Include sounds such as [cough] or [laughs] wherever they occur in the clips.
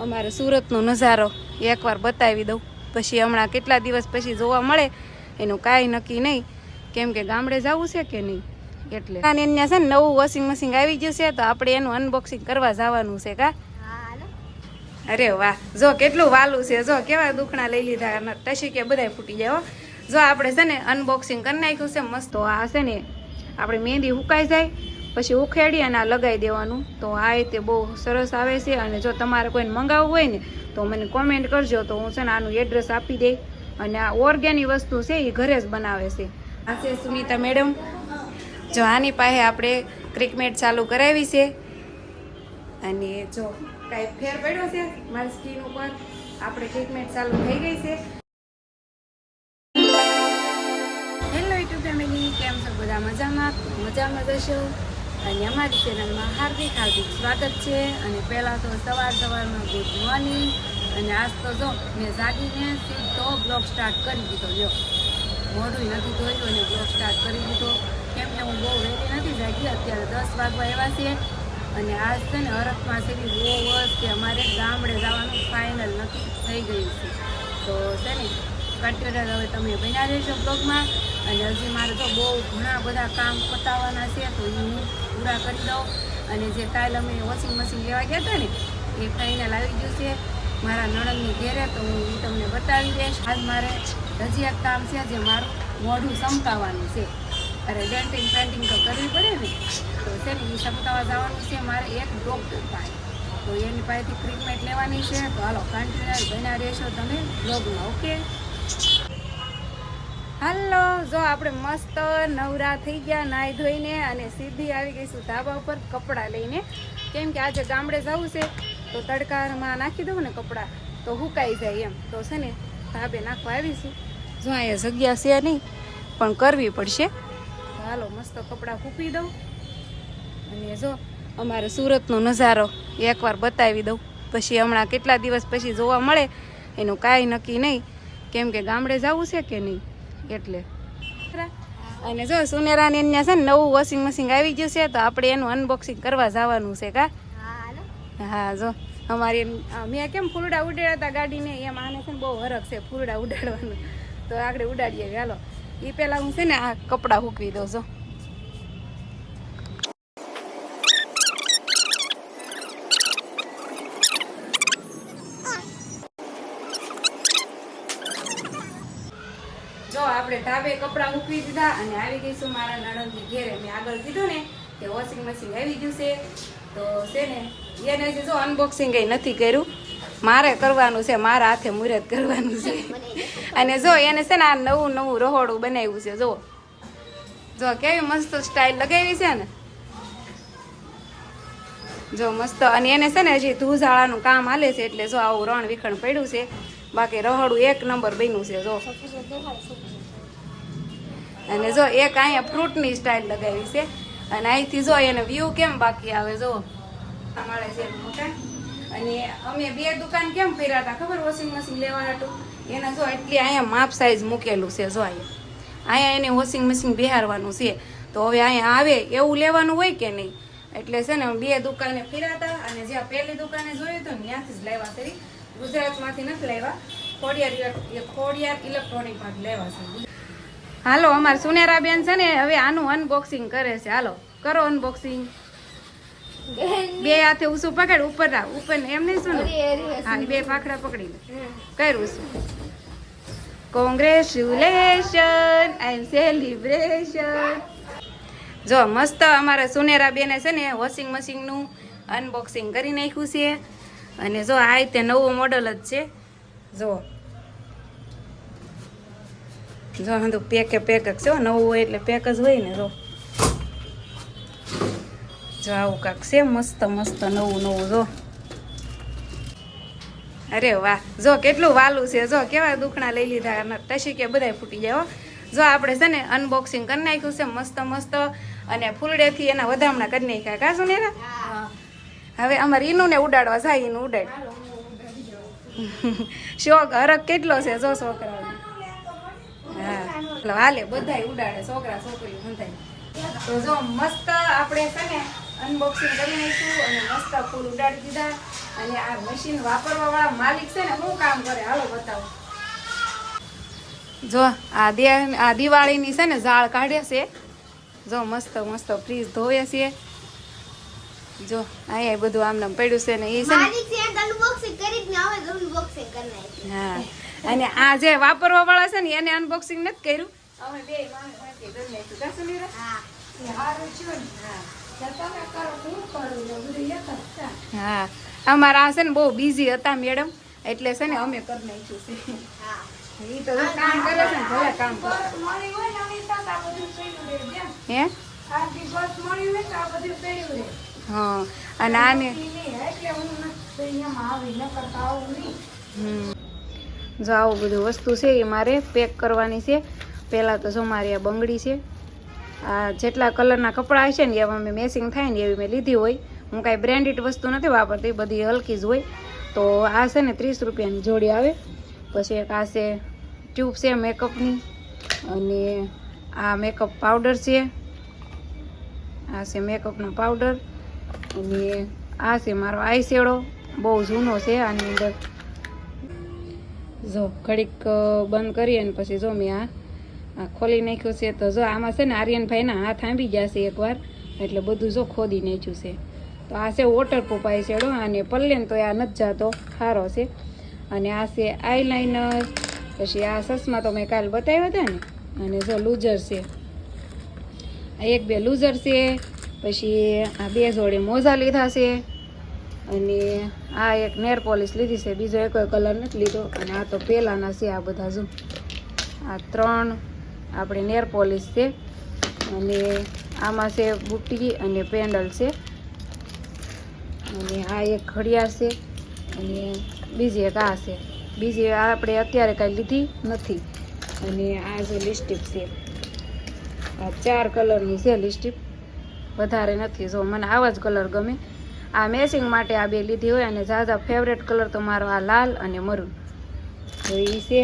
અમારે સુરતનો નજારો એકવાર બતાવી દઉં. પછી હમણાં કેટલા દિવસ પછી જોવા મળે, એનું કાંઈ નક્કી નહીં. કેમ કે ગામડે જવું છે કે નહીં? એટલે. અને ત્યાં છે ને નવું વોશિંગ મશીન આવી ગયું છે, તો આપણે એનું અનબોક્સિંગ કરવા જવાનું છે કા? અરે વાહ. જો કેટલું વાલું છે, જો કેવા દુખણા લઈ લીધા. ટસી કે બધાય ફૂટી જાય જો આપણે છે ને અનબોક્સિંગ કરી નાખ્યું છે, મસ્ત. આ છે ને, આપણે મહેંદી હુકાઈ જાય. પછી ઉખેડી અને આ લગાવી દેવાનું. તો આ રીતે બહુ સરસ આવે છે અને જો તમારે કોઈને મંગાવવું હોય ને, તો મને કોમેન્ટ કરજો. તો હું છે ને આનું એડ્રેસ આપી દઈ અને આ ઓર્ગેનિક વસ્તુ છે એ ઘરે જ બનાવે છે. આ છે સુનિતા મેડમ જો આની પાસે આપણે ક્રિકમેટ ચાલુ કરાવી છે. અને જો કાંઈ ફેર પડ્યો છે મારી સ્કીન ઉપર, આપણે ટ્રીટમેન્ટ ચાલુ થઈ ગઈ છે. હેલો યુટ્યુબ ફેમિલી કેમ છો? બધા મજામાં? મજામાં જશો અને અમારી ચેનલમાં હાર્દિક હાર્દિક સ્વાગત છે. અને પહેલાં તો સવાર સવારમાં ગુડ મોર્નિંગ. અને આજ તો જો, મેં જાગીને સીધો બ્લોગ સ્ટાર્ટ કરી દીધો. જો, મોઢું નથી ધોયું અને બ્લોગ સ્ટાર્ટ કરી દીધો. કેમ કે હું બહુ વહેલી નથી જાગી, અત્યારે દસ વાગવા આવ્યા છે. અને આજ છે ને હરખમાં છે બહુ વર્ષ કે અમારે ગામડે જવાનું ફાઇનલ નક્કી થઈ ગયું છે. તો છે ને કન્ટિન્યુ હવે તમે બન્યા રહેશો બ્લોગમાં. અને હજી મારે તો બહુ ઘણા બધા કામ પતાવવાના છે, તો એ હું પૂરા કરી દઉં. અને જે કાલ અમે વોશિંગ મશીન લેવા ગયા હતા ને, એ ફાઇનલ આવી ગયું છે મારા નણંદની ઘેરે, તો હું તમને બતાવી દઈશ. આજ મારે હજી એક કામ છે જે મારું મોઢું સમકાવવાનું છે. અરે ડેન્ટિંગ પેન્ટિંગ તો કરવી પડે ને. તો છે એ ચમકાવવા જવાનું છે મારે એક ડોક્ટર પાસે. તો એની પાસેથી ટ્રીટમેન્ટ લેવાની છે. તો હાલો કન્ટિન્યુ બન્યા રહેશો તમે બ્લોગમાં, ઓકે? હાલો, જો આપણે મસ્ત નવરા થઈ ગયા નાહી ધોઈને અને સીધી આવી ગઈશું ધાબા ઉપર કપડાં લઈને. કેમ કે આજે ગામડે જવું છે, તો તડકામાં નાખી દઉં ને કપડાં, તો હુકાઈ જાય એમ. તો છે ને, ધાબે નાખવા આવીશું. જો અહીંયા જગ્યા છે નહીં, પણ કરવી પડશે. હાલો, મસ્ત કપડાં ફૂંકી દઉં. અને જો, અમારે સુરતનો નજારો એકવાર બતાવી દઉં. પછી હમણાં કેટલા દિવસ પછી જોવા મળે, એનું કાંઈ નક્કી નહીં. કેમ કે ગામડે જવું છે કે નહીં? એટલે. અને જો સુનેરાની અહીંયા છે ને નવું વોશિંગ મશીન આવી ગયું છે, તો આપણે એનું અનબોક્સિંગ કરવા જવાનું છે કા? હા, જો. અમારી મેં કેમ ફૂલડા ઉડાડ્યા હતા ગાડીને? એમ આને છે ને બહુ હરખ છે ફૂલડા ઉડાડવાનું. તો આગળ ઉડાડીએ ચાલો એ પહેલાં હું છે ને આ કપડાં હૂકવી દઉં છું આપણે ધાબે કપડાં મૂકવી દીધા અને આવી ગઈશું મારા નણંદની ઘેરે. મેં આગળ કીધું ને કે વોશિંગ મશીન આવી ગયું છે. તો છે ને, એને હજી જો અનબોક્સિંગ કંઈ નથી કર્યું. મારે કરવાનું છે, મારા હાથે મુહૂર્ત કરવાનું છે. અને જો એને છે ને આ નવું નવું રહોડું બનાવ્યું છે, જો. જો કેવી મસ્ત સ્ટાઇલ લગાવી છે ને. જો મસ્ત, અને એને છે ને હજી ધૂઝાળાનું કામ હાલે છે, એટલે જો આવું રણ વિખણ પડ્યું છે. બાકી રહોડું એક નંબર બન્યું છે, જો. અને જો એક અહીંયા ફ્રૂટની સ્ટાઇલ લગાવી છે. અને અહીંથી જો એને વ્યૂ કેમ બાકી આવે જો? મળે છે અને અમે બે દુકાન કેમ ફેર્યા હતા ખબર? વોશિંગ મશીન લેવા હતું. એને જો એટલી અહીંયા માપ સાઈઝ મૂકેલું છે જો અહીંયા. અહીંયા એને વોશિંગ મશીન બિહારવાનું છે. તો હવે અહીંયા આવે એવું લેવાનું હોય કે નહીં? એટલે છે ને બે દુકાને ફેરાતા અને જ્યાં પહેલી દુકાને જોયું હતું ત્યાંથી જ લેવા છે. ગુજરાતમાંથી નથી લાવ્યા ખોડિયાર ખોડિયાર ઇલેક્ટ્રોનિક ઇલેક્ટ્રોનિકમાંથી લેવા છે. હાલો અમારે સુનેરા બેન છે ને હવે આનું અનબોક્સિંગ કરે છે. હાલો કરો અનબોક્સિંગ બે હાથે ઉસું પકડ ઉપર રાખ. ઉપર એમ નહીં શું હા બે પાખડા પકડી લે. કર્યું શું કોંગ્રેચ્યુલેશન એન્ડ સેલિબ્રેશન જો મસ્ત અમારા સુનેરા બેને છે ને વોશિંગ મશીનનું અનબોક્સિંગ કરી નાખ્યું છે. અને જો આ રીતે નવું મોડલ જ છે. જો જો હંધું પેકે પેક જ છે નવું હોય એટલે પેક જ હોય ને જો. જો આવું કાંક છે મસ્ત મસ્ત નવું નવું જો. અરે વાહ જો કેટલું વાલું છે જો કેવા દુખણા લઈ લીધા ટસી કે બધાય ફૂટી જાય હો. જો આપણે છે ને અનબોક્સિંગ કરી નાખ્યું છે મસ્ત મસ્ત અને ફૂલડેથી એના વધામણા કરી નાખ્યા. કાશું ને ને હવે અમારે ઈનું ને ઉડાડવા જાય ઈનું ઉડાડ. [laughs] શોખ હરક કેટલો છે જો હા એટલે હાલે બધા ઉડાડે છોકરા છોકરી બધાય. તો જો મસ્ત આપણે છે ને અનબોક્સિંગ કરી નાખ્યું અને મસ્ત ફૂલ ઉડાડી દીધા. અને આ મશીન વાપરવા વાળા માલિક છે ને શું કામ કરે? હાલો બતાવો. જો આ દે આ દિવાળીની છે ને ઝાડ કાઢે છે. જો મસ્ત મસ્ત ફ્રીજ ધોવે છે. જો અહીંયા બધું આમ નામ પડ્યું છે ને એ છે ને મારી સેન્ટ અનબોક્સિંગ કરી જ ને હવે અનબોક્સિંગ કરી નાખી. હા. અને આ જે વાપરવા વાળા છે ને એને અનબોક્સિંગ નથી કર્યું. અમે બે? હા એ હારું થયું ને. હા. અમારા આ છે ને બહુ બિઝી હતા મેડમ એટલે છે ને અમે કરી નાખ્યું છે. હા. તો કામ કરે છે ને ભલે કામ કરે. હે? હા અને આને હમ. જો આવું બધું વસ્તુ છે એ મારે પેક કરવાની છે. પહેલાં તો જો મારી આ બંગડી છે. આ જેટલા કલરના કપડાં હશે ને એમાં મેં મેસિંગ થાય ને એવી મેં લીધી હોય. હું કાંઈ બ્રાન્ડેડ વસ્તુ નથી વાપરતી, બધી હલકી જ હોય. તો આ છે ને ત્રીસ રૂપિયાની જોડી આવે. પછી એક આ છે ટ્યુબ છે મેકઅપની અને આ મેકઅપ પાવડર છે. આ છે મેકઅપનો પાવડર અને આ છે મારો આઈશેડો બહુ જૂનો છે, આની અંદર જો ઘડીક બંધ કરીએ ને પછી જો મેં આ ખોલી નાખ્યું છે, તો જો આમાં છે ને આર્યનભાઈના હાથ આંબી જશે એકવાર, એટલે બધું જો ખોદી નાખ્યું છે. તો આ છે વોટર આઈ શેડો અને પલ્લે ને તો આ નથી જાતો સારો છે. અને આ છે આઈલાઇનર પછી આ ચશ્મા તો મેં કાલ બતાવ્યા હતા ને, અને જો લૂઝર છે. એક બે લૂઝર છે, પછી આ બે જોડે મોજા લીધા છે. અને આ એક નેર પોલિશ લીધી છે. બીજો એકોય કલર નથી લીધો. અને આ તો પહેલાંના છે આ બધા જો. આ ત્રણ આપણે નેર પોલિશ છે. અને આમાં છે બુટ્ટી અને પેન્ડલ છે. અને આ એક ઘડિયાળ છે. અને બીજી એક આ છે. બીજી આપણે અત્યારે કાંઈ લીધી નથી. અને આ જે લિપસ્ટિક છે. આ ચાર કલરની છે લિપસ્ટિક વધારે નથી જો. મને આવા જ કલર ગમે. આ મેચિંગ માટે આ બે લીધી હોય અને ઝાઝા ફેવરેટ કલર તો મારો આ લાલ અને મરૂન. તો એ છે.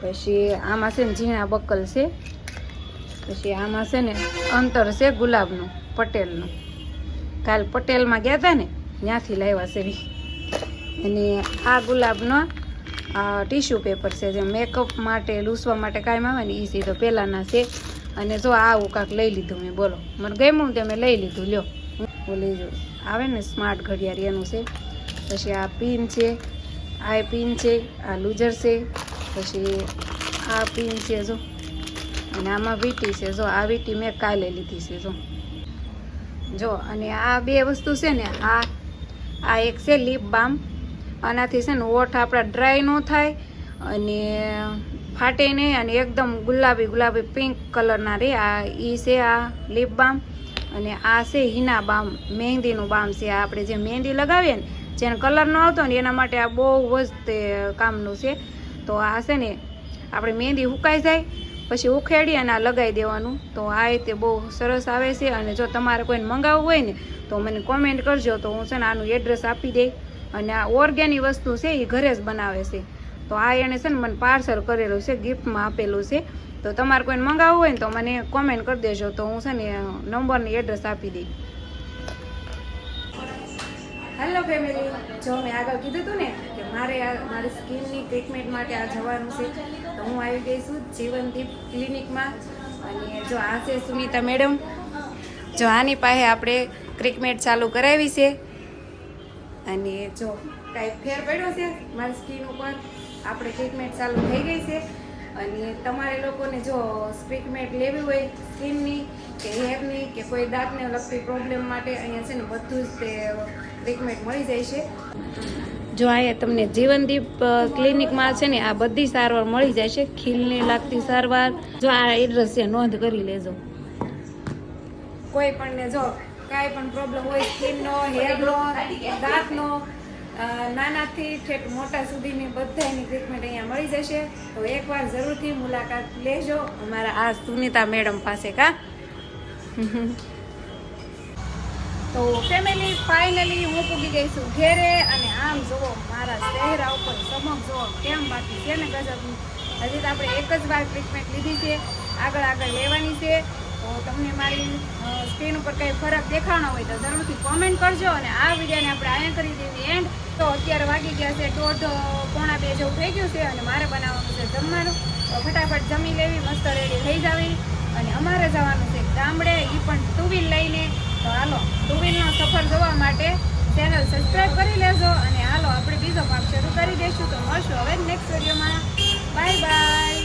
પછી આમાં છે ને ઝીણા બકલ છે. પછી આમાં છે ને અંતર છે ગુલાબનું, પટેલનું. કાલ પટેલમાં ગયા હતા ને, ત્યાંથી લાવ્યા છે અને આ ગુલાબનો ટીશ્યુ પેપર છે. જે મેકઅપ માટે, લૂસવા માટે કાંઈ આવે ને એ સીધો પહેલાંના છે. અને જો આવું કાંક લઈ લીધું મેં, બોલો. મને ગમ્યું તે મેં લઈ લીધું, લ્યો. બોલી જો આવે ને સ્માર્ટ ઘડિયાળ, એનું છે. પછી આ પિન છે, આ પિન છે, આ લૂઝર છે, પછી આ પિન છે જો. અને આમાં વીટી છે, જો, આ વીટી મેં કાલે લીધી છે, જો. જો, અને આ બે વસ્તુ છે ને, આ આ એક છે લિપ બામ આનાથી છે ને ઓઠ આપણા ડ્રાય ન થાય અને ફાટે નહીં અને એકદમ ગુલાબી ગુલાબી પિંક કલરના રે. આ ઈ છે આ લીપ બામ અને આ છે હિના બામ, મહેંદીનું બામ છે. આ આપણે જે મહેંદી લગાવીએ ને, જેને કલર ન આવતો ને, એના માટે આ બહુ જ તે કામનું છે. તો આ છે ને, આપણે મહેંદી સુકાઈ જાય, પછી ઉખેડી અને આ લગાવી દેવાનું. તો આ રીતે બહુ સરસ આવે છે. અને જો તમારે કોઈને મંગાવવું હોય ને, તો મને કોમેન્ટ કરજો. તો હું છે ને આનું એડ્રેસ આપી દઈ. અને આ ઓર્ગેનિક વસ્તુ છે એ ઘરે જ બનાવે છે. તો આ એણે છે ને મને પાર્સલ કરેલું છે ગિફ્ટમાં આપેલું છે. તો તમારે કોઈને મંગાવવું હોય ને તો મને કોમેન્ટ કરી દેજો. તો હું છે ને નંબરની એડ્રેસ આપી દઈ હેલો ફેમિલી જો મેં આગળ કીધું હતું ને કે મારે આ મારી સ્કિનની ટ્રીટમેન્ટ માટે આ જવાનું છે, તો હું આવી ગઈ છું જીવનદીપ ક્લિનિકમાં. અને જો આ છે સુનીતા મેડમ. જો આની પાસે આપણે ટ્રીટમેન્ટ ચાલુ કરાવી છે. અને જો કાંઈ ફેર પડ્યો છે મારી સ્કિન ઉપર? આપણે ટ્રીટમેન્ટ ચાલુ થઈ ગઈ છે. અને તમારે લોકોને જો ટ્રીટમેન્ટ લેવી હોય, સ્કિનની કે હેરની કે કોઈ દાંતને લગતી પ્રોબ્લેમ માટે અહીંયા છે ને બધું જ તે ટ્રીટમેન્ટ મળી જાય છે. જો અહીંયા તમને જીવનદીપ ક્લિનિકમાં છે ને આ બધી સારવાર મળી જાય છે. ખીલને લાગતી સારવાર. જો આ એડ્રેસ છે, નોંધ કરી લેજો. કોઈ પણ ને જો કાંઈ પણ પ્રોબ્લેમ હોય, સ્કિનનો, હેરનો, દાંતનો નાનાથી ઠેઠ મોટા સુધીની બધાની ટ્રીટમેન્ટ અહીંયા મળી જશે. તો એકવાર જરૂરથી મુલાકાત લેજો અમારા આ સુનિતા મેડમ પાસે, કા? તો ફેમિલી ફાઇનલી હું પૂગી ગઈ છું ઘેરે અને આમ જુઓ, મારા ચહેરા ઉપર ચમક જુઓ, કેમ બાકી છે ને ગજબની હજી તો આપણે એક જ વાર ટ્રીટમેન્ટ લીધી છે. આગળ આગળ લેવાની છે. તમને મારી સ્ક્રીન ઉપર કંઈ ફરક દેખાણો હોય તો જરૂરથી કોમેન્ટ કરજો અને આ વિડીયોને આપણે આયા કરી દીધી એન્ડ તો અત્યારે વાગી ગયા છે દોઢ પોણા બે જેવું થઈ ગયું છે અને મારે બનાવવાનું છે જમવાનું. તો ફટાફટ જમી લેવી, મસ્ત રેડી થઈ જાવી. અને અમારે જવાનું છે ગામડે એ પણ ટુ વ્હીલ લઈને. તો હાલો ટુ વ્હીલનો સફર જોવા માટે ચેનલ સબસ્ક્રાઈબ કરી લેજો અને હાલો, આપણે બીજો ભાગ શરૂ કરી દઈશું. તો મળશું હવે નેક્સ્ટ વિડીયોમાં બાય બાય